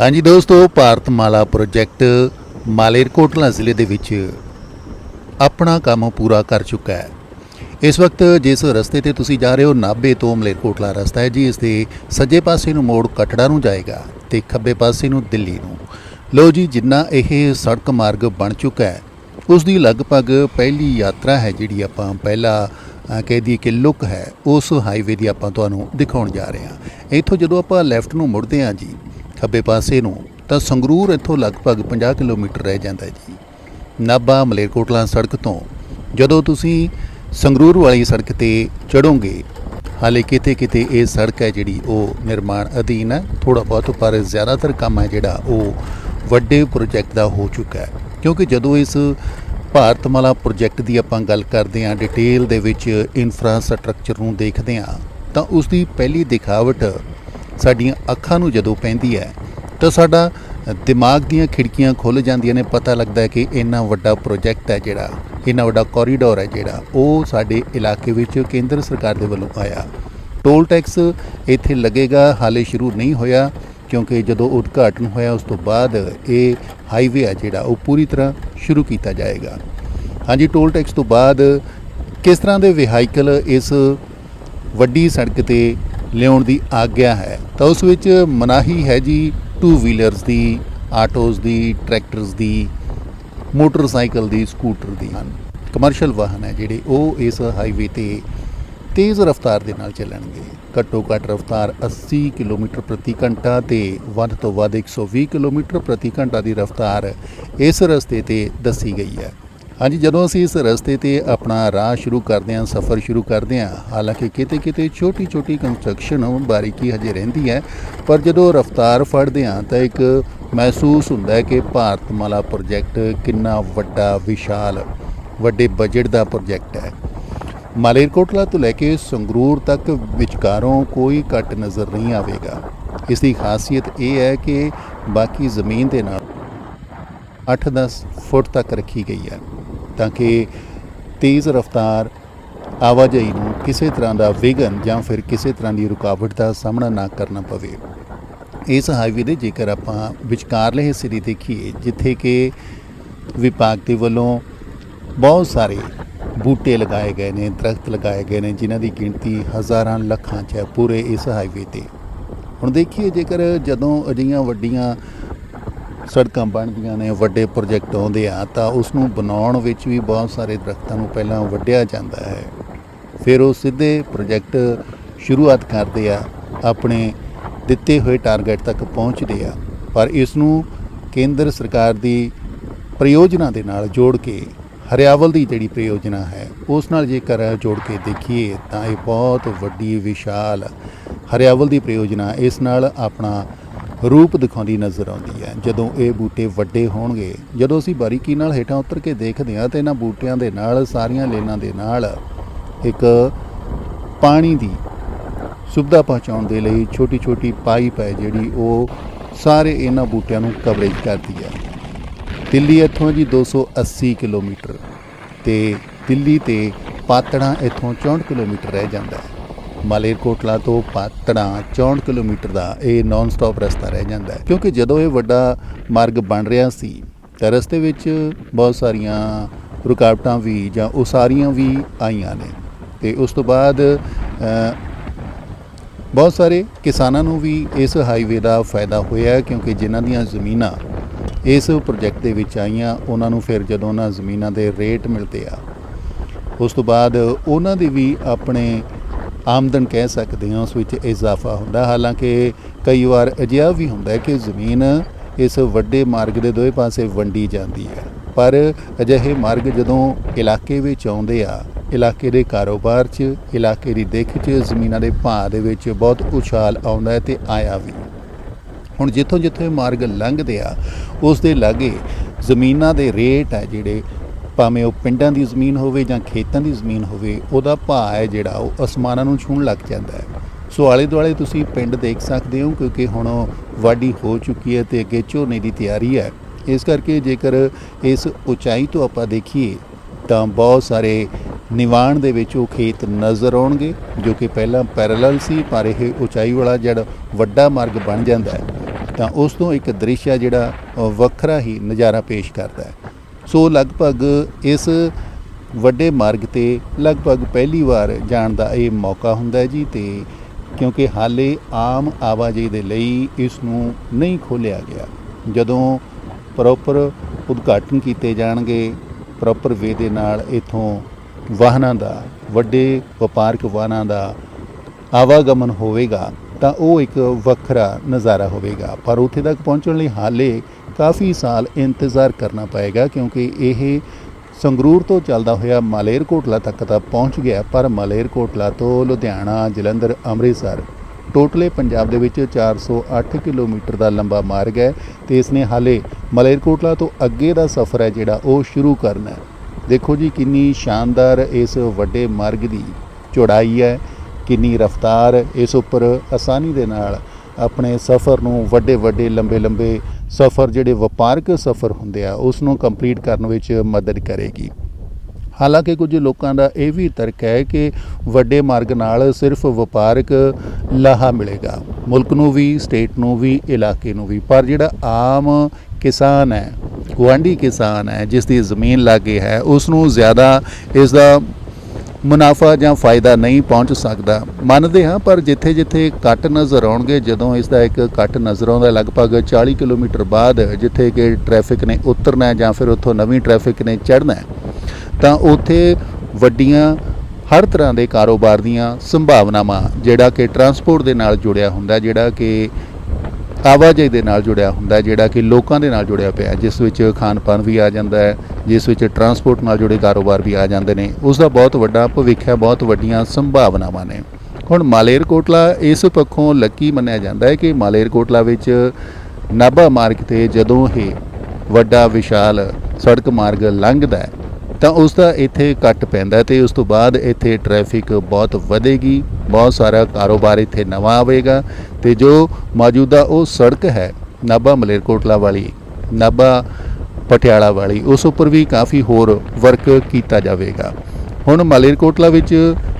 ਹਾਂਜੀ ਦੋਸਤੋ ਭਾਰਤ ਮਾਲਾ ਪ੍ਰੋਜੈਕਟ ਮਾਲੇਰਕੋਟਲਾ ਜ਼ਿਲ੍ਹੇ ਦੇ ਵਿੱਚ ਆਪਣਾ ਕੰਮ ਪੂਰਾ ਕਰ ਚੁੱਕਾ ਹੈ। ਇਸ ਵਕਤ ਜਿਸ ਰਸਤੇ ਤੇ ਤੁਸੀਂ ਜਾ ਰਹੇ ਹੋ, ਨਾਭੇ ਤੋਂ ਮਲੇਰਕੋਟਲਾ ਰਸਤਾ ਹੈ ਜੀ। ਇਸ ਦੇ ਸੱਜੇ ਪਾਸੇ ਨੂੰ ਮੋੜ ਕਟੜਾ ਨੂੰ ਜਾਏਗਾ ਤੇ ਖੱਬੇ ਪਾਸੇ ਨੂੰ ਦਿੱਲੀ ਨੂੰ। ਲੋ ਜੀ, ਜਿੰਨਾ ਇਹ ਸੜਕ ਮਾਰਗ ਬਣ ਚੁੱਕਾ ਹੈ, ਉਸ ਦੀ ਲਗਭਗ ਪਹਿਲੀ ਯਾਤਰਾ ਹੈ ਜਿਹੜੀ ਆਪਾਂ ਪਹਿਲਾ ਕਹਿ ਦਈਏ ਕਿ ਲੁੱਕ ਹੈ, ਉਸ ਹਾਈਵੇ ਦੀ ਆਪਾਂ ਤੁਹਾਨੂੰ ਦਿਖਾਉਣ ਜਾ ਰਹੇ ਹਾਂ। ਇੱਥੋਂ ਜਦੋਂ ਆਪਾਂ ਲੈਫਟ ਨੂੰ ਮੁੜਦੇ ਹਾਂ ਜੀ ਖੱਬੇ ਪਾਸੇ ਨੂੰ, ਤਾਂ ਸੰਗਰੂਰ ਇੱਥੋਂ ਲਗਭਗ 50 ਕਿਲੋਮੀਟਰ ਰਹਿ ਜਾਂਦਾ ਹੈ ਜੀ। ਨਾਭਾ ਮਲੇਰਕੋਟਲਾ ਸੜਕ ਤੋਂ, ਜਦੋਂ ਤੁਸੀਂ ਸੰਗਰੂਰ ਵਾਲੀ ਸੜਕ ਤੇ ਚੜੋਗੇ ਹਾਲੇ ਕਿਤੇ ਕਿਤੇ ਇਹ ਸੜਕ ਹੈ ਜਿਹੜੀ ਉਹ ਨਿਰਮਾਣ ਅਧੀਨ ਹੈ ਥੋੜਾ ਬਹੁਤ ਪਰ ਜ਼ਿਆਦਾਤਰ ਕੰਮ ਹੈ ਜਿਹੜਾ ਉਹ ਵੱਡੇ ਪ੍ਰੋਜੈਕਟ ਦਾ ਹੋ ਚੁੱਕਾ ਹੈ। ਕਿਉਂਕਿ ਜਦੋਂ ਇਸ ਭਾਰਤਮਾਲਾ ਪ੍ਰੋਜੈਕਟ ਦੀ ਆਪਾਂ ਗੱਲ ਕਰਦੇ ਹਾਂ ਡਿਟੇਲ ਦੇ ਵਿੱਚ ਇਨਫਰਾਸਟ੍ਰਕਚਰ ਨੂੰ ਦੇਖਦੇ ਹਾਂ, ਤਾਂ ਉਸ ਦੀ ਪਹਿਲੀ ਦਿਖਾਵਟ ਸਾਡੀਆਂ ਅੱਖਾਂ ਨੂੰ ਜਦੋਂ ਪੈਂਦੀ ਹੈ, ਤਾਂ ਸਾਡਾ ਦਿਮਾਗ ਦੀਆਂ ਖਿੜਕੀਆਂ ਖੁੱਲ ਜਾਂਦੀਆਂ ਨੇ। ਪਤਾ ਲੱਗਦਾ ਹੈ ਕਿ ਇੰਨਾ ਵੱਡਾ ਪ੍ਰੋਜੈਕਟ ਹੈ ਜਿਹੜਾ, ਇੰਨਾ ਵੱਡਾ ਕੋਰੀਡੋਰ ਹੈ ਜਿਹੜਾ, ਉਹ ਸਾਡੇ ਇਲਾਕੇ ਵਿੱਚ ਕੇਂਦਰ ਸਰਕਾਰ ਦੇ ਵੱਲੋਂ ਆਇਆ। ਟੋਲ ਟੈਕਸ ਇੱਥੇ ਲੱਗੇਗਾ, ਹਾਲੇ ਸ਼ੁਰੂ ਨਹੀਂ ਹੋਇਆ, ਕਿਉਂਕਿ ਜਦੋਂ ਉਦਘਾਟਨ ਹੋਇਆ, ਉਸ ਤੋਂ ਬਾਅਦ ਇਹ ਹਾਈਵੇ ਹੈ ਜਿਹੜਾ, ਉਹ ਪੂਰੀ ਤਰ੍ਹਾਂ ਸ਼ੁਰੂ ਕੀਤਾ ਜਾਏਗਾ। ਹਾਂਜੀ ਟੋਲ ਟੈਕਸ ਤੋਂ ਬਾਅਦ ਕਿਸ ਤਰ੍ਹਾਂ ਦੇ ਵਹੀਕਲ ਇਸ ਵੱਡੀ ਸੜਕ ਤੇ ਲਿਆਉਣ ਦੀ ਆਗਿਆ ਹੈ। ਤਾਂ ਉਸ ਵਿੱਚ ਮਨਾਹੀ ਹੈ ਜੀ ਟੂ ਵੀਲਰਸ ਦੀ ਆਟੋਜ਼ ਦੀ ਟਰੈਕਟਰਸ ਦੀ ਮੋਟਰਸਾਈਕਲ ਦੀ ਸਕੂਟਰ ਦੀ ਹਨ। ਕਮਰਸ਼ੀਅਲ ਵਾਹਨ ਹੈ ਜਿਹੜੇ ਉਹ ਇਸ ਹਾਈਵੇ ਤੇ ਤੇਜ਼ ਰਫ਼ਤਾਰ ਦੇ ਨਾਲ ਚੱਲਣਗੇ। ਘੱਟੋ ਘੱਟ ਰਫ਼ਤਾਰ 80 ਕਿਲੋਮੀਟਰ ਪ੍ਰਤੀ ਘੰਟਾ ਤੇ ਵੱਧ ਤੋਂ ਵੱਧ 120 ਕਿਲੋਮੀਟਰ ਪ੍ਰਤੀ ਘੰਟਾ ਦੀ ਰਫ਼ਤਾਰ ਇਸ ਰਸਤੇ ਤੇ ਦੱਸੀ ਗਈ ਹੈ। ਹਾਂਜੀ, ਜਦੋਂ ਅਸੀਂ ਇਸ ਰਸਤੇ ਤੇ ਆਪਣਾ ਰਾਹ ਸ਼ੁਰੂ ਕਰਦੇ ਹਾਂ, ਸਫ਼ਰ ਸ਼ੁਰੂ ਕਰਦੇ ਹਾਂ, ਹਾਲਾਂਕਿ ਕਿਤੇ ਕਿਤੇ ਛੋਟੀ ਛੋਟੀ ਕੰਸਟਰਕਸ਼ਨ ਬਾਰੀਕੀ ਹਜੇ ਰਹਿੰਦੀ ਹੈ, ਪਰ ਜਦੋਂ ਰਫ਼ਤਾਰ ਫੜਦੇ ਹਾਂ ਤਾਂ ਇੱਕ ਮਹਿਸੂਸ ਹੁੰਦਾ ਹੈ ਕਿ ਭਾਰਤਮਾਲਾ ਪ੍ਰੋਜੈਕਟ ਕਿੰਨਾ ਵੱਡਾ, ਵਿਸ਼ਾਲ, ਵੱਡੇ ਬਜਟ ਦਾ ਪ੍ਰੋਜੈਕਟ ਹੈ। ਮਾਲੇਰਕੋਟਲਾ ਤੋਂ ਲੈ ਕੇ ਸੰਗਰੂਰ ਤੱਕ ਵਿਚਕਾਰੋਂ ਕੋਈ ਕੱਟ ਨਜ਼ਰ ਨਹੀਂ ਆਵੇਗਾ। ਇਸ ਦੀ ਖਾਸੀਅਤ ਇਹ ਹੈ ਕਿ ਬਾਕੀ ਜ਼ਮੀਨ ਦੇ ਨਾਲ 8-10 ਫੁੱਟ ਤੱਕ ਰੱਖੀ ਗਈ ਹੈ। ਤਾਂ ਕਿ ਤੇਜ਼ ਰਫ਼ਤਾਰ ਆਵਾਜਾਈ ਨੂੰ ਕਿਸੇ ਤਰ੍ਹਾਂ ਦਾ ਵਿਘਨ ਜਾਂ ਫਿਰ ਕਿਸੇ ਤਰ੍ਹਾਂ ਦੀ ਰੁਕਾਵਟ ਦਾ ਸਾਹਮਣਾ ਨਾ ਕਰਨਾ ਪਵੇ। ਇਸ ਹਾਈਵੇ ਦੇ ਜੇਕਰ ਆਪਾਂ ਵਿਚਕਾਰਲੇ ਹਿੱਸੇ ਦੀ ਦੇਖੀਏ, ਜਿੱਥੇ ਕਿ ਵਿਭਾਗ ਦੇ ਵੱਲੋਂ ਬਹੁਤ ਸਾਰੇ ਬੂਟੇ ਲਗਾਏ ਗਏ ਨੇ, ਦਰਖਤ ਲਗਾਏ ਗਏ ਨੇ, ਜਿਨ੍ਹਾਂ ਦੀ ਗਿਣਤੀ ਹਜ਼ਾਰਾਂ ਲੱਖਾਂ 'ਚ ਹੈ ਪੂਰੇ ਇਸ ਹਾਈਵੇ ਤੇ। ਹੁਣ ਦੇਖੀਏ ਜੇਕਰ ਜਦੋਂ ਅਜਿਹੀਆਂ ਵੱਡੀਆਂ ਸੜਕਾਂ ਬਣਦੀਆਂ ਨੇ, ਵੱਡੇ ਪ੍ਰੋਜੈਕਟ ਆਉਂਦੇ ਆ, ਤਾਂ ਉਸ ਨੂੰ ਬਣਾਉਣ ਵਿੱਚ ਵੀ ਬਹੁਤ ਸਾਰੇ ਦਰਖਤਾਂ ਨੂੰ ਪਹਿਲਾਂ ਵੱਢਿਆ ਜਾਂਦਾ ਹੈ। ਫਿਰ ਉਹ ਸਿੱਧੇ ਪ੍ਰੋਜੈਕਟ ਸ਼ੁਰੂਆਤ ਕਰਦੇ ਆ, ਆਪਣੇ ਦਿੱਤੇ ਹੋਏ ਟਾਰਗੇਟ ਤੱਕ ਪਹੁੰਚਦੇ ਆ। ਪਰ ਇਸ ਨੂੰ ਕੇਂਦਰ ਸਰਕਾਰ ਦੀ ਪ੍ਰਯੋਜਨਾ ਦੇ ਨਾਲ ਜੋੜ ਕੇ, ਹਰਿਆਵਲ ਦੀ ਜਿਹੜੀ ਪ੍ਰਯੋਜਨਾ ਹੈ, ਉਸ ਨਾਲ ਜੇਕਰ ਜੋੜ ਕੇ ਦੇਖੀਏ, ਤਾਂ ਇਹ ਬਹੁਤ ਵੱਡੀ, ਵਿਸ਼ਾਲ ਹਰਿਆਵਲ ਦੀ ਪ੍ਰਯੋਜਨਾ, ਇਸ ਨਾਲ ਆਪਣਾ ਰੂਪ ਦਿਖਾਉਂਦੀ ਨਜ਼ਰ ਆਉਂਦੀ ਹੈ। ਜਦੋਂ ਇਹ ਬੂਟੇ ਵੱਡੇ ਹੋਣਗੇ, ਜਦੋਂ ਅਸੀਂ ਬਾਰੀਕੀ ਨਾਲ ਹੇਠਾਂ ਉਤਰ ਕੇ ਦੇਖਦੇ ਹਾਂ ਤਾਂ ਇਹਨਾਂ ਬੂਟਿਆਂ ਦੇ ਨਾਲ, ਸਾਰੀਆਂ ਲੇਨਾਂ ਦੇ ਨਾਲ ਇੱਕ ਪਾਣੀ ਦੀ ਸੁਵਿਧਾ ਪਹੁੰਚਾਉਣ ਦੇ ਲਈ ਛੋਟੀ ਛੋਟੀ ਪਾਈਪ ਹੈ ਜਿਹੜੀ ਉਹ ਸਾਰੇ ਇਹਨਾਂ ਬੂਟਿਆਂ ਨੂੰ ਕਵਰੇਜ ਕਰਦੀ ਹੈ। ਦਿੱਲੀ ਇੱਥੋਂ ਜੀ 280 ਕਿਲੋਮੀਟਰ ਤੇ ਦਿੱਲੀ ਤੇ ਪਾਤੜਾ ਇੱਥੋਂ 64 ਕਿਲੋਮੀਟਰ ਰਹਿ ਜਾਂਦਾ ਹੈ। ਮਾਲੇਰਕੋਟਲਾ ਤੋਂ ਪਾਤੜਾ 64 ਕਿਲੋਮੀਟਰ ਦਾ ਇਹ ਨਾਨ ਸਟਾਪ ਰਸਤਾ ਰਹਿ ਜਾਂਦਾ ਹੈ। ਕਿਉਂਕਿ ਜਦੋਂ ਇਹ ਵੱਡਾ ਮਾਰਗ ਬਣ ਰਿਹਾ ਸੀ, ਤਾਂ ਰਸਤੇ ਵਿੱਚ ਬਹੁਤ ਸਾਰੀਆਂ ਰੁਕਾਵਟਾਂ ਵੀ ਜਾਂ ਉਸਾਰੀਆਂ ਵੀ ਆਈਆਂ ਨੇ। ਤੇ ਉਸ ਤੋਂ ਬਾਅਦ ਬਹੁਤ ਸਾਰੇ ਕਿਸਾਨਾਂ ਨੂੰ ਵੀ ਇਸ ਹਾਈਵੇ ਦਾ ਫਾਇਦਾ ਹੋਇਆ ਕਿਉਂਕਿ ਜਿਨ੍ਹਾਂ ਦੀਆਂ ਜ਼ਮੀਨਾਂ ਇਸ ਪ੍ਰੋਜੈਕਟ ਦੇ ਵਿੱਚ ਆਈਆਂ, ਉਹਨਾਂ ਨੂੰ ਫਿਰ ਜਦੋਂ ਉਹਨਾਂ ਜ਼ਮੀਨਾਂ ਦੇ ਰੇਟ ਮਿਲਦੇ ਆ, ਉਸ ਤੋਂ ਬਾਅਦ ਉਹਨਾਂ ਦੇ ਵੀ ਆਪਣੇ ਆਮਦਨ ਕਹਿ ਸਕਦੇ ਹਾਂ, ਉਸ ਵਿੱਚ ਇਜ਼ਾਫਾ ਹੁੰਦਾ। ਹਾਲਾਂਕਿ ਕਈ ਵਾਰ ਅਜਿਹਾ ਵੀ ਹੁੰਦਾ ਹੈ ਕਿ ਜ਼ਮੀਨ ਇਸ ਵੱਡੇ ਮਾਰਗ ਦੇ ਦੋਵੇਂ ਪਾਸੇ ਵੰਡੀ ਜਾਂਦੀ ਹੈ। ਪਰ ਅਜਿਹੇ ਮਾਰਗ ਜਦੋਂ ਇਲਾਕੇ ਵਿੱਚ ਆਉਂਦੇ ਆ, ਇਲਾਕੇ ਦੇ ਕਾਰੋਬਾਰ 'ਚ, ਇਲਾਕੇ ਦੀ ਦਿੱਖ 'ਚ ਜ਼ਮੀਨਾਂ ਦੇ ਭਾਅ ਦੇ ਵਿੱਚ ਬਹੁਤ ਉਛਾਲ ਆਉਂਦਾ ਹੈ ਤੇ ਆਇਆ ਵੀ। ਹੁਣ ਜਿੱਥੋਂ ਜਿੱਥੋਂ ਇਹ ਮਾਰਗ ਲੰਘਦੇ ਆ, ਉਸ ਦੇ ਲਾਗੇ ਜ਼ਮੀਨਾਂ ਦੇ ਰੇਟ ਹੈ ਜਿਹੜੇ ਭਾਵੇਂ ਉਹ ਪਿੰਡਾਂ ਦੀ ਜ਼ਮੀਨ ਹੋਵੇ ਜਾਂ ਖੇਤਾਂ ਦੀ ਜ਼ਮੀਨ ਹੋਵੇ ਉਹਦਾ ਭਾਅ ਹੈ ਜਿਹੜਾ ਉਹ ਅਸਮਾਨਾਂ ਨੂੰ ਛੂਹਣ ਲੱਗ ਜਾਂਦਾ ਹੈ। ਸੋ ਆਲੇ ਦੁਆਲੇ ਤੁਸੀਂ ਪਿੰਡ ਦੇਖ ਸਕਦੇ ਹੋ ਕਿਉਂਕਿ ਹੁਣ ਵਾਢੀ ਹੋ ਚੁੱਕੀ ਹੈ ਤੇ ਅੱਗੇ ਝੋਨੇ ਦੀ ਤਿਆਰੀ ਹੈ। ਇਸ ਕਰਕੇ ਜੇਕਰ ਇਸ ਉਚਾਈ ਤੋਂ ਆਪਾਂ ਦੇਖੀਏ ਤਾਂ ਬਹੁਤ ਸਾਰੇ ਨਿਵਾਣ ਦੇ ਵਿੱਚ ਉਹ ਖੇਤ ਨਜ਼ਰ ਆਉਣਗੇ ਜੋ ਕਿ ਪਹਿਲਾਂ ਪੈਰਲਲ ਸੀ ਪਰ ਇਹ ਉਚਾਈ ਵਾਲਾ ਜਿਹੜਾ ਵੱਡਾ ਮਾਰਗ ਬਣ ਜਾਂਦਾ ਹੈ ਤਾਂ ਉਸ ਤੋਂ ਇੱਕ ਦ੍ਰਿਸ਼ ਹੈ ਜਿਹੜਾ ਅ, ਵੱਖਰਾ ਹੀ ਨਜ਼ਾਰਾ ਪੇਸ਼ ਕਰਦਾ ਹੈ। ਸੋ ਲਗਭਗ ਇਸ ਵੱਡੇ ਮਾਰਗ ਤੇ ਲਗਭਗ ਪਹਿਲੀ ਵਾਰ ਜਾਣ ਦਾ ਇਹ ਮੌਕਾ ਹੁੰਦਾ ਹੈ ਜੀ ਤੇ ਕਿਉਂਕਿ ਹਾਲੇ ਆਮ ਆਵਾਜਾਈ ਦੇ ਲਈ ਇਸ ਨੂੰ ਨਹੀਂ ਖੋਲ੍ਹਿਆ ਗਿਆ। ਜਦੋਂ ਪ੍ਰੋਪਰ ਉਦਘਾਟਨ ਕੀਤੇ ਜਾਣਗੇ ਪ੍ਰੋਪਰ ਵੇ ਦੇ ਨਾਲ ਇਥੋਂ ਵਾਹਨਾਂ ਦਾ, ਵੱਡੇ ਵਪਾਰਕ ਵਾਹਨਾਂ ਦਾ ਆਵਾਗਮਨ ਹੋਵੇਗਾ ਤਾਂ ਉਹ ਇੱਕ ਵੱਖਰਾ ਨਜ਼ਾਰਾ ਹੋਵੇਗਾ। ਪਰ ਉੱਥੇ ਤੱਕ ਪਹੁੰਚਣ ਲਈ ਹਾਲੇ ਕਾਫੀ ਸਾਲ ਇੰਤਜ਼ਾਰ ਕਰਨਾ ਪਏਗਾ ਕਿਉਂਕਿ ਇਹ ਸੰਗਰੂਰ ਤੋਂ ਚੱਲਦਾ ਹੋਇਆ ਮਾਲੇਰਕੋਟਲਾ ਤੱਕ ਤਾਂ ਪਹੁੰਚ ਗਿਆ, ਪਰ ਮਾਲੇਰਕੋਟਲਾ ਤੋਂ ਲੁਧਿਆਣਾ, ਜਲੰਧਰ, ਅੰਮ੍ਰਿਤਸਰ ਟੋਟਲੇ ਪੰਜਾਬ ਦੇ ਵਿੱਚ 408 ਕਿਲੋਮੀਟਰ ਦਾ ਲੰਬਾ ਮਾਰਗ ਹੈ ਤੇ ਇਸ ਨੇ ਹਾਲੇ ਮਲੇਰਕੋਟਲਾ ਤੋਂ ਅੱਗੇ ਦਾ ਸਫ਼ਰ ਹੈ ਜਿਹੜਾ ਉਹ ਸ਼ੁਰੂ ਕਰਨਾ ਹੈ। ਦੇਖੋ ਜੀ ਕਿੰਨੀ ਸ਼ਾਨਦਾਰ ਇਸ ਵੱਡੇ ਮਾਰਗ ਦੀ ਚੌੜਾਈ ਹੈ, ਕਿੰਨੀ ਰਫ਼ਤਾਰ ਇਸ ਉੱਪਰ ਆਸਾਨੀ ਦੇ ਨਾਲ ਆਪਣੇ ਸਫ਼ਰ ਨੂੰ ਵੱਡੇ ਵੱਡੇ, ਲੰਬੇ ਲੰਬੇ ਸਫ਼ਰ ਜਿਹੜੇ ਵਪਾਰਕ ਸਫ਼ਰ ਹੁੰਦੇ ਆ, ਉਸ ਨੂੰ ਕੰਪਲੀਟ ਕਰਨ ਵਿੱਚ ਮਦਦ ਕਰੇਗੀ। ਹਾਲਾਂਕਿ ਕੁਝ ਲੋਕਾਂ ਦਾ ਇਹ ਵੀ ਤਰਕ ਹੈ ਕਿ ਵੱਡੇ ਮਾਰਗ ਨਾਲ ਸਿਰਫ ਵਪਾਰਕ ਲਾਹਾ ਮਿਲੇਗਾ। ਮੁਲਕ ਨੂੰ ਵੀ ਸਟੇਟ ਨੂੰ ਵੀ, ਇਲਾਕੇ ਨੂੰ ਵੀ, ਪਰ ਜਿਹੜਾ ਆਮ ਕਿਸਾਨ ਹੈ, ਗੁਆਂਢੀ ਕਿਸਾਨ ਹੈ, ਜਿਸ ਦੀ ਜ਼ਮੀਨ ਲਾਗੇ ਹੈ, ਉਸ ਨੂੰ ਜ਼ਿਆਦਾ ਇਸ ਦਾ ਮੁਨਾਫਾ ਜਾਂ ਫਾਇਦਾ ਨਹੀਂ ਪਹੁੰਚ ਸਕਦਾ। ਮੰਨਦੇ ਹਾਂ, ਪਰ ਜਿੱਥੇ ਜਿੱਥੇ ਕੱਟ ਨਜ਼ਰ ਆਉਣਗੇ, ਜਦੋਂ ਇਸ ਦਾ ਇੱਕ ਕੱਟ ਨਜ਼ਰ ਆਉਂਦਾ ਲਗਭਗ 40 ਕਿਲੋਮੀਟਰ ਬਾਅਦ ਜਿੱਥੇ ਕਿ ਟ੍ਰੈਫਿਕ ਨੇ ਉਤਰਨਾ ਜਾਂ ਫਿਰ ਉੱਥੋਂ ਨਵੀਂ ਟ੍ਰੈਫਿਕ ਨੇ ਚੜ੍ਹਨਾ ਤਾਂ ਉੱਥੇ ਵੱਡੀਆਂ ਹਰ ਤਰ੍ਹਾਂ ਦੇ ਕਾਰੋਬਾਰ ਦੀਆਂ ਸੰਭਾਵਨਾਵਾਂ, ਜਿਹੜਾ ਕਿ ਟਰਾਂਸਪੋਰਟ ਦੇ ਨਾਲ ਜੁੜਿਆ ਹੁੰਦਾ ਜਿਹੜਾ ਕਿ ਆਵਾਜਾਈ ਦੇ ਨਾਲ ਜੁੜਿਆ ਹੁੰਦਾ ਜਿਹੜਾ ਕਿ ਲੋਕਾਂ ਦੇ ਨਾਲ ਜੁੜਿਆ ਪਿਆ ਜਿਸ ਵਿੱਚ ਖਾਣ ਪਾਨ ਵੀ ਆ ਜਾਂਦਾ ਹੈ, ਜਿਸ ਵਿੱਚ ਟਰਾਂਸਪੋਰਟ ਨਾਲ ਜੁੜੇ ਕਾਰੋਬਾਰ ਵੀ ਆ ਜਾਂਦੇ ਨੇ। ਉਸ ਦਾ ਬਹੁਤ ਵੱਡਾ ਭਵਿੱਖ ਹੈ, ਬਹੁਤ ਵੱਡੀਆਂ ਸੰਭਾਵਨਾਵਾਂ ਨੇ। ਹੁਣ ਮਾਲੇਰਕੋਟਲਾ ਇਸ ਪੱਖੋਂ ਲੱਕੀ ਮੰਨਿਆ ਜਾਂਦਾ ਹੈ ਕਿ ਮਾਲੇਰਕੋਟਲਾ ਵਿੱਚ ਨਾਭਾ ਮਾਰਗ ਤੇ ਜਦੋਂ ਇਹ ਵੱਡਾ ਵਿਸ਼ਾਲ ਸੜਕ ਮਾਰਗ ਲੰਘਦਾ ਹੈ ਤਾਂ ਉਸ ਦਾ ਇੱਥੇ ਕੱਟ ਪੈਂਦਾ ਹੈ ਤੇ ਉਸ ਤੋਂ ਬਾਅਦ ਇੱਥੇ ਟ੍ਰੈਫਿਕ ਬਹੁਤ ਵਧੇਗੀ, ਬਹੁਤ ਸਾਰਾ ਕਾਰੋਬਾਰ ਇੱਥੇ ਨਵਾਂ ਆਵੇਗਾ ਤੇ ਜੋ ਮੌਜੂਦਾ ਉਹ ਸੜਕ ਹੈ, ਨਾਭਾ ਮਲੇਰਕੋਟਲਾ ਵਾਲੀ, ਨਾਭਾ ਪਟਿਆਲਾ ਵਾਲੀ, ਉਸ ਉੱਪਰ ਵੀ ਕਾਫੀ ਹੋਰ ਵਰਕ ਕੀਤਾ ਜਾਵੇਗਾ। ਹੁਣ ਮਲੇਰਕੋਟਲਾ ਵਿੱਚ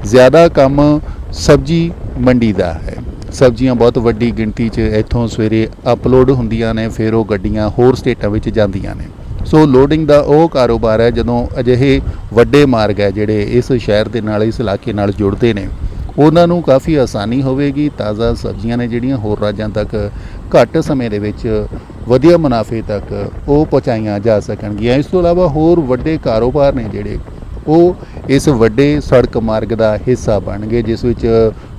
ਜ਼ਿਆਦਾ ਕੰਮ ਸਬਜੀ ਮੰਡੀ ਦਾ ਹੈ। ਸਬਜ਼ੀਆਂ ਬਹੁਤ ਵੱਡੀ ਗਿਣਤੀ 'ਚ ਇੱਥੋਂ ਸਵੇਰੇ ਅਪਲੋਡ ਹੁੰਦੀਆਂ ਨੇ, ਫਿਰ ਉਹ ਗੱਡੀਆਂ ਹੋਰ ਸਟੇਟਾਂ ਵਿੱਚ ਜਾਂਦੀਆਂ ਨੇ। ਸੋ ਲੋਡਿੰਗ ਦਾ ਉਹ ਕਾਰੋਬਾਰ ਹੈ ਜਦੋਂ ਅਜਿਹੇ ਵੱਡੇ ਮਾਰਗ ਹੈ ਜਿਹੜੇ ਇਸ ਸ਼ਹਿਰ ਦੇ ਨਾਲ, ਇਸ ਇਲਾਕੇ ਨਾਲ ਜੁੜਦੇ ਨੇ। ਉਹਨਾਂ ਨੂੰ ਕਾਫੀ ਆਸਾਨੀ ਹੋਵੇਗੀ। ਤਾਜ਼ਾ ਸਬਜ਼ੀਆਂ ਨੇ ਜਿਹੜੀਆਂ ਹੋਰ ਰਾਜਾਂ ਤੱਕ ਘੱਟ ਸਮੇਂ ਦੇ ਵਿੱਚ ਵਧੀਆ ਮੁਨਾਫੇ ਤੱਕ ਉਹ ਪਹੁੰਚਾਈਆਂ ਜਾ ਸਕਣਗੀਆਂ। ਇਸ ਤੋਂ ਇਲਾਵਾ ਹੋਰ ਵੱਡੇ ਕਾਰੋਬਾਰ ਨੇ ਜਿਹੜੇ, ਉਹ ਇਸ ਵੱਡੇ ਸੜਕ ਮਾਰਗ ਦਾ ਹਿੱਸਾ ਬਣਨਗੇ ਜਿਸ ਵਿੱਚ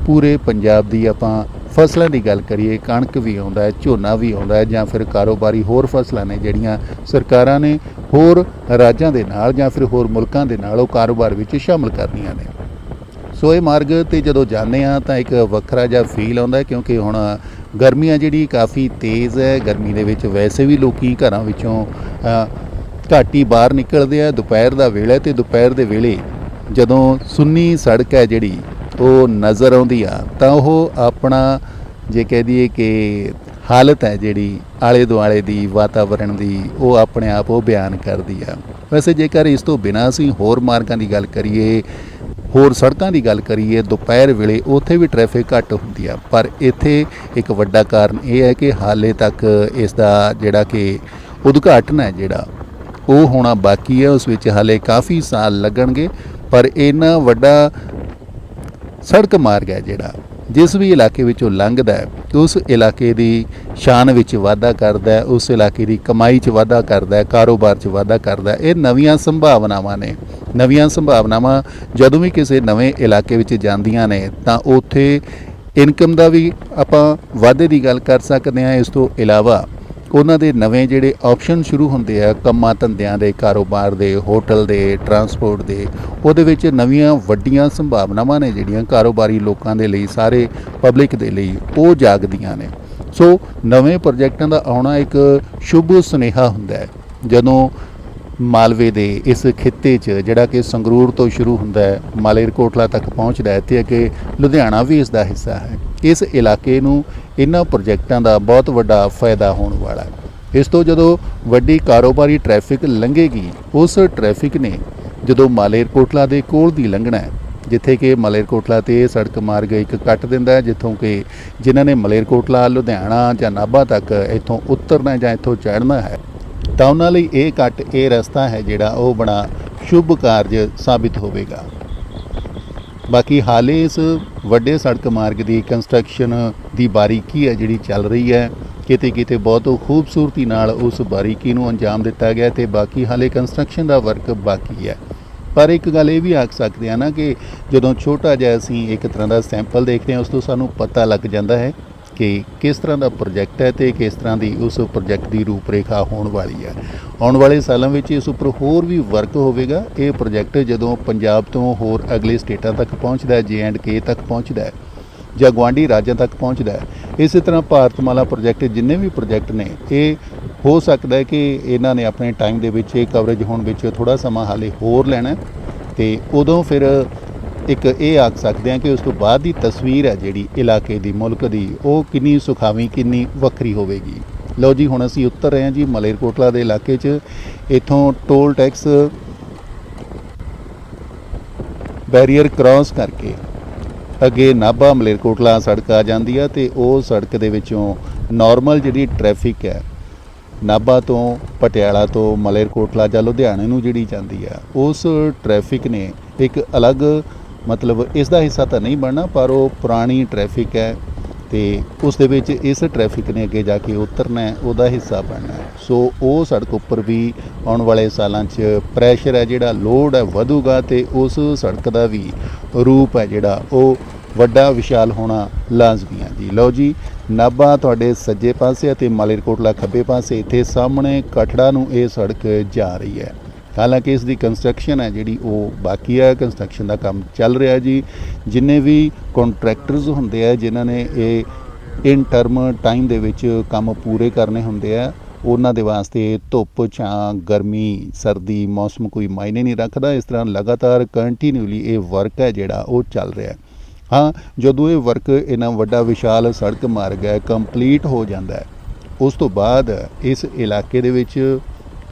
ਪੂਰੇ ਪੰਜਾਬ ਦੀ ਆਪਾਂ ਫਸਲਾਂ ਦੀ ਗੱਲ ਕਰੀਏ, ਕਣਕ ਵੀ ਆਉਂਦਾ ਹੈ, ਝੋਨਾ ਵੀ ਆਉਂਦਾ ਹੈ ਜਾਂ ਫਿਰ ਕਾਰੋਬਾਰੀ ਹੋਰ ਫਸਲਾਂ ਨੇ ਜਿਹੜੀਆਂ ਸਰਕਾਰਾਂ ਨੇ ਹੋਰ ਰਾਜਾਂ ਦੇ ਨਾਲ ਜਾਂ ਫਿਰ ਹੋਰ ਮੁਲਕਾਂ ਦੇ ਨਾਲ ਉਹ ਕਾਰੋਬਾਰ ਵਿੱਚ ਸ਼ਾਮਲ ਕਰਨੀਆਂ ਨੇ। ਸੋ ਇਹ ਮਾਰਗ ਤੇ ਜਦੋਂ ਜਾਂਦੇ ਆ ਤਾਂ ਇੱਕ ਵੱਖਰਾ ਜਿਹਾ ਫੀਲ ਆਉਂਦਾ ਕਿਉਂਕਿ ਹੁਣ ਗਰਮੀਆਂ ਜਿਹੜੀ ਕਾਫੀ ਤੇਜ਼ ਹੈ, ਗਰਮੀ ਦੇ ਵਿੱਚ ਵੈਸੇ ਵੀ ਲੋਕੀ ਘਰਾਂ ਵਿੱਚੋਂ ਘਾਟੀ ਬਾਹਰ ਨਿਕਲਦੇ ਆ। ਦੁਪਹਿਰ ਦਾ ਵੇਲਾ ਹੈ ਤੇ ਦੁਪਹਿਰ ਦੇ ਵੇਲੇ ਜਦੋਂ ਸੁੰਨੀ ਸੜਕ ਹੈ ਜਿਹੜੀ ਉਹ ਨਜ਼ਰ ਆਉਂਦੀ ਆ, ਤਾਂ ਉਹ ਆਪਣਾ ਜੇ ਕਹਿ ਦਈਏ ਕਿ ਹਾਲਤ ਹੈ ਜਿਹੜੀ ਆਲੇ ਦੁਆਲੇ ਦੀ, ਵਾਤਾਵਰਣ ਦੀ, ਉਹ ਆਪਣੇ ਆਪ ਉਹ ਬਿਆਨ ਕਰਦੀ ਆ। ਵੈਸੇ ਜੇਕਰ ਇਸ ਤੋਂ ਬਿਨਾਂ ਅਸੀਂ ਹੋਰ ਮਾਰਗਾਂ ਦੀ ਗੱਲ ਕਰੀਏ, ਹੋਰ ਸੜਕਾਂ ਦੀ ਗੱਲ ਕਰੀਏ, ਦੁਪਹਿਰ ਵੇਲੇ ਉੱਥੇ ਵੀ ਟ੍ਰੈਫਿਕ ਘੱਟ ਹੁੰਦੀ ਆ। ਪਰ ਇੱਥੇ ਇੱਕ ਵੱਡਾ ਕਾਰਨ ਇਹ ਹੈ ਕਿ ਹਾਲੇ ਤੱਕ ਇਸ ਦਾ ਜਿਹੜਾ ਕਿ ਉਦਘਾਟਨ ਹੈ ਜਿਹੜਾ, ਉਹ ਹੋਣਾ ਬਾਕੀ ਹੈ। ਉਸ ਵਿੱਚ ਹਾਲੇ ਕਾਫੀ ਸਾਲ ਲੱਗਣਗੇ, ਪਰ ਇਹਨਾਂ ਵੱਡਾ ਸੜਕ ਮਾਰਗ ਹੈ ਜਿਹੜਾ, ਜਿਸ ਵੀ ਇਲਾਕੇ ਵਿੱਚੋਂ ਲੰਘਦਾ ਹੈ, ਉਸ ਇਲਾਕੇ ਦੀ ਸ਼ਾਨ ਵਿੱਚ ਵਾਧਾ ਕਰਦਾ ਹੈ, ਉਸ ਇਲਾਕੇ ਦੀ ਕਮਾਈ 'ਚ ਵਾਧਾ ਕਰਦਾ ਹੈ, ਕਾਰੋਬਾਰ 'ਚ ਵਾਧਾ ਕਰਦਾ ਹੈ, ਇਹ ਨਵੀਆਂ ਸੰਭਾਵਨਾਵਾਂ ਨੇ। ਨਵੀਆਂ ਸੰਭਾਵਨਾਵਾਂ ਜਦੋਂ ਵੀ ਕਿਸੇ ਨਵੇਂ ਇਲਾਕੇ ਵਿੱਚ ਜਾਂਦੀਆਂ ਨੇ, ਤਾਂ ਉੱਥੇ ਇਨਕਮ ਦਾ ਵੀ ਆਪਾਂ ਵਾਧੇ ਦੀ ਗੱਲ ਕਰ ਸਕਦੇ ਹਾਂ। ਇਸ ਤੋਂ ਇਲਾਵਾ ਉਹਨਾਂ ਦੇ ਨਵੇਂ ਜਿਹੜੇ ਆਪਸ਼ਨ ਸ਼ੁਰੂ ਹੁੰਦੇ ਆ, ਕੰਮਾਂ ਧੰਦਿਆਂ ਦੇ, ਕਾਰੋਬਾਰ ਦੇ, ਹੋਟਲ ਦੇ, ਟਰਾਂਸਪੋਰਟ ਦੇ, ਉਹਦੇ ਵਿੱਚ ਨਵੀਆਂ ਵੱਡੀਆਂ ਸੰਭਾਵਨਾਵਾਂ ਨੇ ਜਿਹੜੀਆਂ ਕਾਰੋਬਾਰੀ ਲੋਕਾਂ ਦੇ ਲਈ, ਸਾਰੇ ਪਬਲਿਕ ਦੇ ਲਈ ਉਹ ਜਾਗਦੀਆਂ ਨੇ। ਸੋ ਨਵੇਂ ਪ੍ਰੋਜੈਕਟਾਂ ਦਾ ਆਉਣਾ ਇੱਕ ਸ਼ੁਭ ਸੁਨੇਹਾ ਹੁੰਦਾ ਹੈ। ਜਦੋਂ ਮਾਲਵੇ ਦੇ ਇਸ ਖਿੱਤੇ 'ਚ ਜਿਹੜਾ ਕਿ ਸੰਗਰੂਰ ਤੋਂ ਸ਼ੁਰੂ ਹੁੰਦਾ ਹੈ, ਮਾਲੇਰਕੋਟਲਾ ਤੱਕ ਪਹੁੰਚਦਾ ਹੈ ਤੇ ਅੱਗੇ ਲੁਧਿਆਣਾ ਵੀ ਇਸ ਦਾ ਹਿੱਸਾ ਹੈ। ਇਸ ਇਲਾਕੇ ਨੂੰ ਇਹਨਾਂ ਪ੍ਰੋਜੈਕਟਾਂ ਦਾ ਬਹੁਤ ਵੱਡਾ ਫਾਇਦਾ ਹੋਣ ਵਾਲਾ ਹੈ। ਇਸ ਤੋਂ ਜਦੋਂ ਵੱਡੀ ਕਾਰੋਬਾਰੀ ਟ੍ਰੈਫਿਕ ਲੰਘੇਗੀ, ਉਸ ਟ੍ਰੈਫਿਕ ਨੇ ਜਦੋਂ ਮਾਲੇਰਕੋਟਲਾ ਦੇ ਕੋਲ ਦੀ ਲੰਘਣਾ ਹੈ, ਜਿੱਥੇ ਕਿ ਮਲੇਰਕੋਟਲਾ ਤੇ ਸੜਕ ਮਾਰਗ ਇੱਕ ਕੱਟ ਦਿੰਦਾ ਹੈ, ਜਿੱਥੋਂ ਕਿ ਜਿਨ੍ਹਾਂ ਨੇ ਮਲੇਰਕੋਟਲਾ, ਲੁਧਿਆਣਾ ਜਾਂ ਨਾਭਾ ਤੱਕ ਇੱਥੋਂ ਉਤਰਨਾ ਜਾਂ ਇੱਥੋਂ ਚੜ੍ਹਨਾ ਹੈ, ਤਾਂ ਉਹਨਾਂ ਲਈ ਇਹ ਕੱਟ, ਇਹ ਰਸਤਾ ਹੈ ਜਿਹੜਾ ਉਹ ਬੜਾ ਸ਼ੁਭ ਕਾਰਜ ਸਾਬਿਤ ਹੋਵੇਗਾ। ਬਾਕੀ ਹਾਲੇ ਇਸ ਵੱਡੇ ਸੜਕ ਮਾਰਗ ਦੀ ਕੰਸਟਰਕਸ਼ਨ ਦੀ ਬਾਰੀਕੀ ਹੈ, ਜਿਹੜੀ ਚੱਲ ਰਹੀ ਹੈ ਕਿਤੇ ਕਿਤੇ ਬਹੁਤ ਖੂਬਸੂਰਤੀ ਨਾਲ ਉਸ ਬਾਰੀਕੀ ਨੂੰ ਅੰਜਾਮ ਦਿੱਤਾ ਗਿਆ ਤੇ ਬਾਕੀ ਹਾਲੇ ਕੰਸਟਰਕਸ਼ਨ ਦਾ ਵਰਕ ਬਾਕੀ ਹੈ। ਪਰ ਇੱਕ ਗੱਲ ਇਹ ਵੀ ਆਖ ਸਕਦੇ ਆ ਨਾ ਕਿ ਜਦੋਂ ਛੋਟਾ ਜਿਹਾ ਅਸੀਂ ਇੱਕ ਤਰ੍ਹਾਂ ਦਾ ਸੈਂਪਲ ਦੇਖਦੇ ਹਾਂ, ਉਸ ਤੋਂ ਸਾਨੂੰ ਪਤਾ ਲੱਗ ਜਾਂਦਾ ਹੈ ਕਿ ਕਿਸ ਤਰ੍ਹਾਂ ਦਾ ਪ੍ਰੋਜੈਕਟ ਹੈ ਤੇ ਕਿਸ ਤਰ੍ਹਾਂ ਦੀ ਉਸ ਪ੍ਰੋਜੈਕਟ ਦੀ ਰੂਪਰੇਖਾ ਹੋਣ ਵਾਲੀ ਹੈ। ਆਉਣ ਵਾਲੇ ਸਾਲਾਂ ਵਿੱਚ ਇਸ ਉੱਪਰ ਹੋਰ ਵੀ ਵਰਕ ਹੋਵੇਗਾ। ਇਹ ਪ੍ਰੋਜੈਕਟ ਜਦੋਂ ਪੰਜਾਬ ਤੋਂ ਹੋਰ ਅਗਲੇ ਸਟੇਟਾਂ ਤੱਕ ਪਹੁੰਚਦਾ ਹੈ, ਜੇ ਐਂਡ ਕੇ ਤੱਕ ਪਹੁੰਚਦਾ ਹੈ, ਜਾਂ ਗੁਆਂਢੀ ਰਾਜਾਂ ਤੱਕ ਪਹੁੰਚਦਾ ਹੈ, ਇਸੇ ਤਰ੍ਹਾਂ ਭਾਰਤਮਾਲਾ ਪ੍ਰੋਜੈਕਟ ਜਿੰਨੇ ਵੀ ਪ੍ਰੋਜੈਕਟ ਨੇ, ਇਹ ਹੋ ਸਕਦਾ ਹੈ ਕਿ ਇਹਨਾਂ ਨੇ ਆਪਣੇ ਟਾਈਮ ਦੇ ਵਿੱਚ ਇਹ ਕਵਰੇਜ ਹੋਣ ਵਿੱਚ ਥੋੜਾ ਸਮਾਂ ਹਾਲੇ ਹੋਰ ਲੈਣਾ ਹੈ ਤੇ ਉਦੋਂ ਫਿਰ ਇੱਕ ਇਹ ਆਖ ਸਕਦੇ ਹਾਂ ਕਿ ਉਸ ਤੋਂ ਬਾਅਦ ਦੀ ਤਸਵੀਰ ਹੈ ਜਿਹੜੀ ਇਲਾਕੇ ਦੀ ਮੁਲਕ ਦੀ, ਉਹ ਕਿੰਨੀ ਸੁਖਾਵੀ, ਕਿੰਨੀ ਵੱਖਰੀ ਹੋਵੇਗੀ। ਲਓ ਜੀ, ਹੁਣ ਅਸੀਂ ਉੱਤਰ ਰਹੇ ਹਾਂ ਜੀ ਮਲੇਰਕੋਟਲਾ ਦੇ ਇਲਾਕੇ 'ਚ। ਇੱਥੋਂ ਟੋਲ ਟੈਕਸ ਬੈਰੀਅਰ ਕ੍ਰਾਸ ਕਰਕੇ ਅੱਗੇ ਨਾਭਾ ਮਲੇਰਕੋਟਲਾ ਸੜਕ ਆ ਜਾਂਦੀ ਆ ਤੇ ਉਹ ਸੜਕ ਦੇ ਵਿੱਚੋਂ ਨਾਰਮਲ ਜਿਹੜੀ ਟ੍ਰੈਫਿਕ ਹੈ, ਨਾਭਾ ਤੋਂ ਪਟਿਆਲਾ ਤੋਂ ਮਲੇਰਕੋਟਲਾ ਜਾਂ ਲੁਧਿਆਣੇ ਨੂੰ ਜਿਹੜੀ ਜਾਂਦੀ ਆ, ਉਸ ਟ੍ਰੈਫਿਕ ਨੇ ਇੱਕ ਅਲੱਗ ਮਤਲਬ ਇਸ ਦਾ ਹਿੱਸਾ ਤਾਂ ਨਹੀਂ ਬਣਨਾ, ਪਰ ਉਹ ਪੁਰਾਣੀ ਟ੍ਰੈਫਿਕ ਹੈ ਤੇ ਉਸ ਦੇ ਵਿੱਚ ਇਸ ਟ੍ਰੈਫਿਕ ਨੇ ਅੱਗੇ ਜਾ ਕੇ ਉਤਰਨਾ ਹੈ, ਉਹਦਾ ਹਿੱਸਾ ਬਣਨਾ ਹੈ। ਸੋ ਉਹ ਸੜਕ ਉੱਪਰ ਵੀ ਆਉਣ ਵਾਲੇ ਸਾਲਾਂ 'ਚ ਪ੍ਰੈਸ਼ਰ ਹੈ ਜਿਹੜਾ ਲੋਡ ਹੈ ਵਧੂਗਾ ਤੇ ਉਸ ਸੜਕ ਦਾ ਵੀ ਰੂਪ ਹੈ ਜਿਹੜਾ, ਉਹ ਵੱਡਾ ਵਿਸ਼ਾਲ ਹੋਣਾ ਲਾਜ਼ਮੀ ਹੈ। ਜੀ, ਲਓ ਜੀ, ਨਾਭਾ ਤੁਹਾਡੇ ਸੱਜੇ ਪਾਸੇ ਅਤੇ ਮਾਲੇਰਕੋਟਲਾ ਖੱਬੇ ਪਾਸੇ, ਇੱਥੇ ਸਾਹਮਣੇ ਕਠੜਾ ਨੂੰ ਇਹ ਸੜਕ ਜਾ ਰਹੀ ਹੈ। ਹਾਲਾਂਕਿ ਇਸ ਦੀ ਕੰਸਟਰਕਸ਼ਨ ਹੈ ਜਿਹੜੀ ਉਹ ਬਾਕੀ ਹੈ ਕੰਸਟਰਕਸ਼ਨ ਦਾ ਕੰਮ ਚੱਲ ਰਿਹਾ ਜੀ। ਜਿੰਨੇ ਵੀ ਕੰਟਰੈਕਟਰਸ ਹੁੰਦੇ ਆ, ਜਿਨ੍ਹਾਂ ਨੇ ਇਹ ਇਨ ਟਰਮ ਟਾਈਮ ਦੇ ਵਿੱਚ ਕੰਮ ਪੂਰੇ ਕਰਨੇ ਹੁੰਦੇ ਆ, ਉਹਨਾਂ ਦੇ ਵਾਸਤੇ ਧੁੱਪ ਛਾਂ ਗਰਮੀ, ਸਰਦੀ, ਮੌਸਮ ਕੋਈ ਮਾਇਨੇ ਨਹੀਂ ਰੱਖਦਾ। ਇਸ ਤਰ੍ਹਾਂ ਲਗਾਤਾਰ ਕੰਟੀਨਿਊਲੀ ਇਹ ਵਰਕ ਹੈ ਜਿਹੜਾ ਉਹ ਚੱਲ ਰਿਹਾ। ਹਾਂ, ਜਦੋਂ ਇਹ ਵਰਕ ਇਹਨਾਂ ਵੱਡਾ ਵਿਸ਼ਾਲ ਸੜਕ ਮਾਰਗ ਹੈ ਕੰਪਲੀਟ ਹੋ ਜਾਂਦਾ ਹੈ, ਉਸ ਤੋਂ ਬਾਅਦ ਇਸ ਇਲਾਕੇ ਦੇ ਵਿੱਚ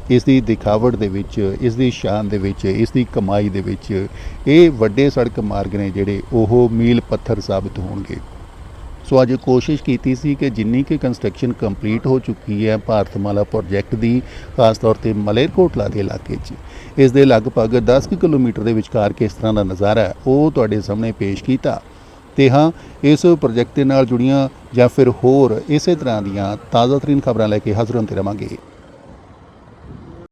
ਇਸ ਦੀ ਦਿਖਾਵਟ ਦੇ ਵਿੱਚ ਇਸ ਦੀ ਸ਼ਾਨ ਦੇ ਵਿੱਚ ਇਸ ਦੀ ਕਮਾਈ ਦੇ ਵਿੱਚ, ਇਹ ਵੱਡੇ ਸੜਕ ਮਾਰਗ ਨੇ ਜਿਹੜੇ ਉਹ ਮੀਲ ਪੱਥਰ ਸਾਬਤ ਹੋਣਗੇ। ਸੋ ਅੱਜ ਕੋਸ਼ਿਸ਼ ਕੀਤੀ ਸੀ ਕਿ ਜਿੰਨੀ ਕਿ ਕੰਸਟਰਕਸ਼ਨ ਕੰਪਲੀਟ ਹੋ ਚੁੱਕੀ ਹੈ ਭਾਰਤਮਾਲਾ ਪ੍ਰੋਜੈਕਟ ਦੀ, ਖਾਸ ਤੌਰ ਤੇ ਮਲੇਰਕੋਟਲਾ ਦੇ ਇਲਾਕੇ 'ਚ ਇਸ ਦੇ ਲਗਭਗ 10 ਕੁ ਕਿਲੋਮੀਟਰ ਦੇ ਵਿਚਕਾਰ ਕਿਸ ਤਰ੍ਹਾਂ ਦਾ ਨਜ਼ਾਰਾ ਉਹ ਤੁਹਾਡੇ ਸਾਹਮਣੇ ਪੇਸ਼ ਕੀਤਾ। ਤੇ ਹਾਂ, ਇਸ ਪ੍ਰੋਜੈਕਟ ਦੇ ਨਾਲ ਜੁੜੀਆਂ ਜਾਂ ਫਿਰ ਹੋਰ ਇਸੇ ਤਰ੍ਹਾਂ ਦੀਆਂ ਤਾਜ਼ਾ ਤਰੀਨ ਖਬਰਾਂ ਲੈ ਕੇ ਹਾਜ਼ਰ ਹੁੰਦੇ ਰਵਾਂਗੇ।